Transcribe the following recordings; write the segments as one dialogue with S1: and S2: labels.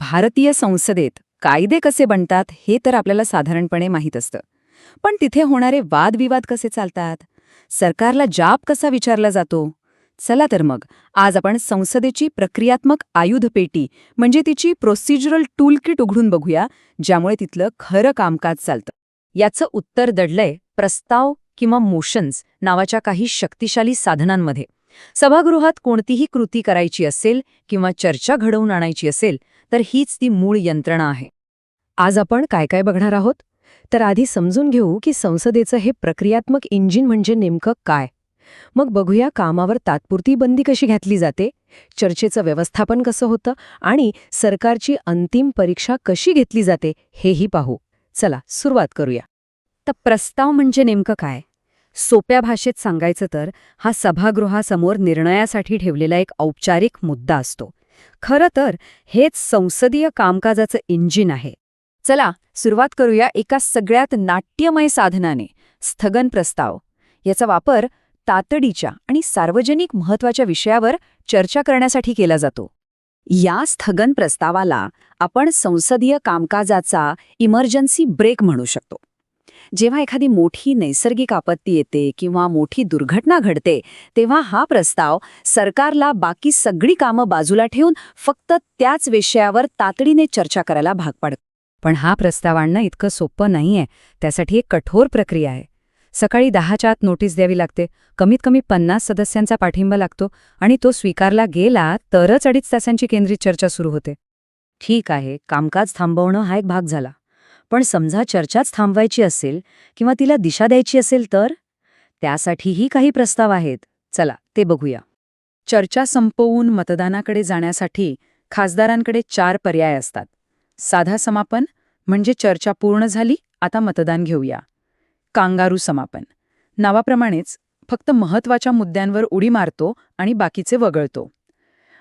S1: भारतीय संसदेत कायदे कसे बनतात हे तर आपल्याला साधारणपणे माहीत असतं. पण तिथे होणारे वादविवाद कसे चालतात? सरकारला जाब कसा विचारला जातो? चला तर मग आज आपण संसदेची प्रक्रियात्मक आयुधपेटी म्हणजे तिची प्रोसिजरल टूलकिट उघडून बघूया ज्यामुळे तिथलं खरं कामकाज चालतं. याचं उत्तर दडलंय प्रस्ताव किंवा मोशन्स नावाच्या काही शक्तिशाली साधनांमध्ये. सभागृहात कोणतीही कृती करायची असेल किंवा चर्चा घडवून आणायची असेल तर हीच ती मूळ यंत्रणा आहे. आज आपण काय काय बघणार आहोत? तर आधी समजून घेऊ की संसदेचं हे प्रक्रियात्मक इंजिन म्हणजे नेमकं काय. मग बघूया कामावर तात्पुरती बंदी कशी घातली जाते चर्चेचं व्यवस्थापन कसं होतं आणि सरकारची अंतिम परीक्षा कशी घेतली जाते हेही पाहू. चला सुरुवात करूया. तर प्रस्ताव म्हणजे नेमकं काय? सोप्या भाषेत सांगायचं तर हा सभागृहासमोर निर्णयासाठी ठेवलेला एक औपचारिक मुद्दा असतो. खरं तर हेच संसदीय कामकाजाचं इंजिन आहे. चला सुरुवात करूया एका सगळ्यात नाट्यमय साधनाने स्थगन प्रस्ताव. याचा वापर तातडीच्या आणि सार्वजनिक महत्त्वाच्या विषयावर चर्चा करण्यासाठी केला जातो. या स्थगन प्रस्तावाला आपण संसदीय कामकाजाचा इमर्जन्सी ब्रेक म्हणू शकतो. जेव्हा एखादी मोठी नैसर्गिक आपत्ती येते किंवा मोठी दुर्घटना घडते तेव्हा हा प्रस्ताव सरकारला बाकी सगळी कामं बाजूला ठेवून फक्त त्याच विषयावर तातडीने चर्चा करायला भाग पाड पण हा प्रस्ताव आणणं इतकं सोपं नाहीये. त्यासाठी एक कठोर प्रक्रिया आहे. सकाळी दहाच्या आत नोटीस द्यावी लागते. कमीत कमी पन्नास सदस्यांचा पाठिंबा लागतो आणि तो स्वीकारला गेला तरच अडीच तासांची केंद्रित चर्चा सुरू होते. ठीक आहे. कामकाज थांबवणं हा एक भाग झाला. पण समजा चर्चाच थांबवायची असेल किंवा तिला दिशा द्यायची असेल तर? त्यासाठीही काही प्रस्ताव आहेत. चला ते बघूया. चर्चा संपवून मतदानाकडे जाण्यासाठी खासदारांकडे चार पर्याय असतात. साधा समापन म्हणजे चर्चा पूर्ण झाली आता मतदान घेऊया. कांगारू समापन. नावाप्रमाणेच फक्त महत्त्वाच्या मुद्द्यांवर उडी मारतो आणि बाकीचे वगळतो.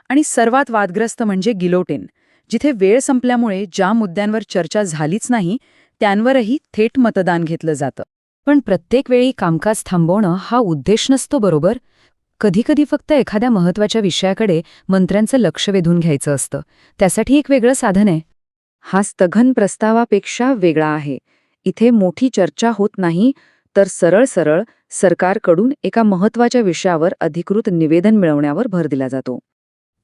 S1: आणि सर्वात वादग्रस्त म्हणजे गिलोटेन जिथे वेळ संपल्यामुळे ज्या मुद्द्यांवर चर्चा झालीच नाही त्यांवरही थेट मतदान घेतलं जातं. पण प्रत्येक वेळी कामकाज थांबवणं हा उद्देश नसतो बरोबर? कधीकधी फक्त एखाद्या महत्त्वाच्या विषयाकडे मंत्र्यांचं लक्ष वेधून घ्यायचं असतं. त्यासाठी एक वेगळं साधन आहे. हा स्थगन प्रस्तावापेक्षा वेगळा आहे. इथे मोठी चर्चा होत नाही तर सरळ सरळ सरकारकडून एका महत्त्वाच्या विषयावर अधिकृत निवेदन मिळवण्यावर भर दिला जातो.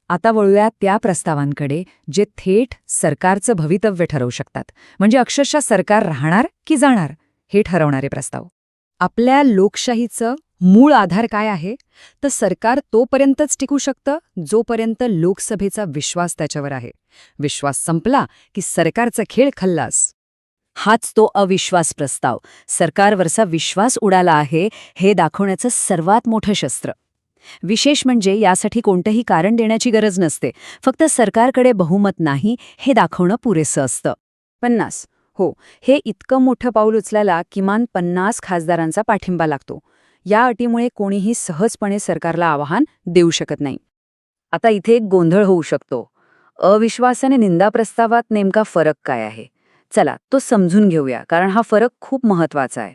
S1: आता वळूया त्या प्रस्तावांकडे जे थेट सरकारचं भवितव्य ठरवू शकतात. म्हणजे अक्षरशः सरकार राहणार की जाणार? हे ठरवणारे प्रस्ताव. आपल्या लोकशाहीचं मूळ आधार काय आहे? तर सरकार तोपर्यंतच टिकू शकतं जोपर्यंत लोकसभेचा विश्वास त्याच्यावर आहे. विश्वास संपला की सरकारचा खेळ खल्लास. हाच तो अविश्वास प्रस्ताव. सरकारवरचा विश्वास उडाला आहे हे दाखवण्याचं सर्वात मोठं शस्त्र. विशेष म्हणजे यासाठी कोणतंही कारण देण्याची गरज नसते. फक्त सरकारकडे बहुमत नाही हे दाखवणं पुरेसं असतं. पन्नास. हो हे इतकं मोठं पाऊल उचलायला किमान पन्नास खासदारांचा पाठिंबा लागतो. या अटीमुळे कोणीही सहजपणे सरकारला आवाहन देऊ शकत नाही. आता इथे एक गोंधळ होऊ शकतो. अविश्वास आणि निंदा प्रस्तावात नेमका फरक काय आहे? चला तो समजून घेऊया कारण हा फरक खूप महत्त्वाचा आहे.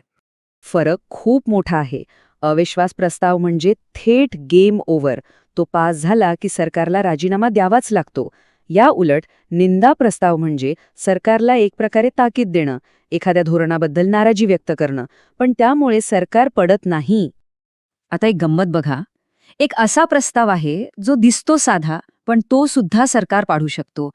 S1: फरक खूप मोठा आहे. अविश्वास प्रस्ताव म्हणजे थेट गेम ओव्हर. तो पास झाला की सरकारला राजीनामा द्यावाच लागतो. या उलट निंदा प्रस्ताव म्हणजे सरकारला एक प्रकारे ताकीद देणं एखाद्या धोरणाबद्दल नाराजी व्यक्त करणं पण त्यामुळे सरकार पडत नाही. आता एक गंमत बघा. एक असा प्रस्ताव आहे जो दिसतो साधा पण तो सुद्धा सरकार पाडू शकतो.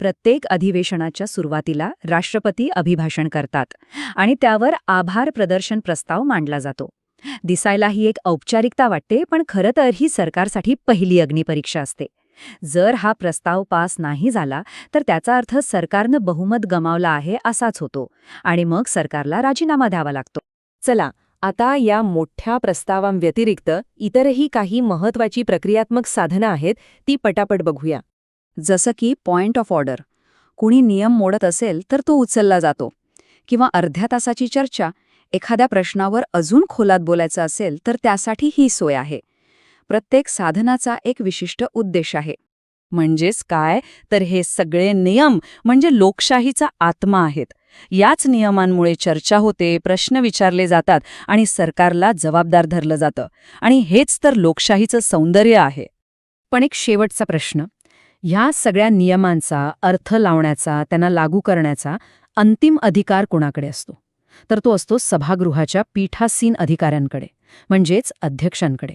S1: प्रत्येक अधिवेशनाच्या सुरुवातीला राष्ट्रपती अभिभाषण करतात आणि त्यावर आभार प्रदर्शन प्रस्ताव मांडला जातो. दिसायला ही एक औपचारिकता वाटते पण खरं तर ही सरकारसाठी पहिली अग्निपरीक्षा असते. जर हा प्रस्ताव पास नाही झाला तर त्याचा अर्थ सरकारनं बहुमत गमावला आहे असाच होतो आणि मग सरकारला राजीनामा द्यावा लागतो. चला आता या मोठ्या प्रस्तावांव्यतिरिक्त इतरही काही महत्वाची प्रक्रियात्मक साधनं आहेत ती पटापट बघूया. जसं की पॉइंट ऑफ ऑर्डर कुणी नियम मोडत असेल तर तो उचलला जातो. किंवा अर्ध्या तासाची चर्चा एखाद्या प्रश्नावर अजून खोलात बोलायचं असेल तर त्यासाठी ही सोय आहे. प्रत्येक साधनाचा एक विशिष्ट उद्देश आहे. म्हणजेच काय? तर हे सगळे नियम म्हणजे लोकशाहीचा आत्मा आहेत. याच नियमांमुळे चर्चा होते प्रश्न विचारले जातात आणि सरकारला जबाबदार धरलं जातं. आणि हेच तर लोकशाहीचं सौंदर्य आहे. पण एक शेवटचा प्रश्न. ह्या सगळ्या नियमांचा अर्थ लावण्याचा त्यांना लागू करण्याचा अंतिम अधिकार कोणाकडे असतो? तर तो असतो सभागृहाच्या पीठासीन अधिकाऱ्यांकडे म्हणजेच अध्यक्षांकडे.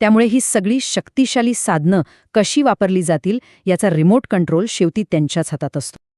S1: त्यामुळे ही सगळी शक्तिशाली साधनं कशी वापरली जातील याचा रिमोट कंट्रोल शेवटी त्यांच्याच हातात असतो.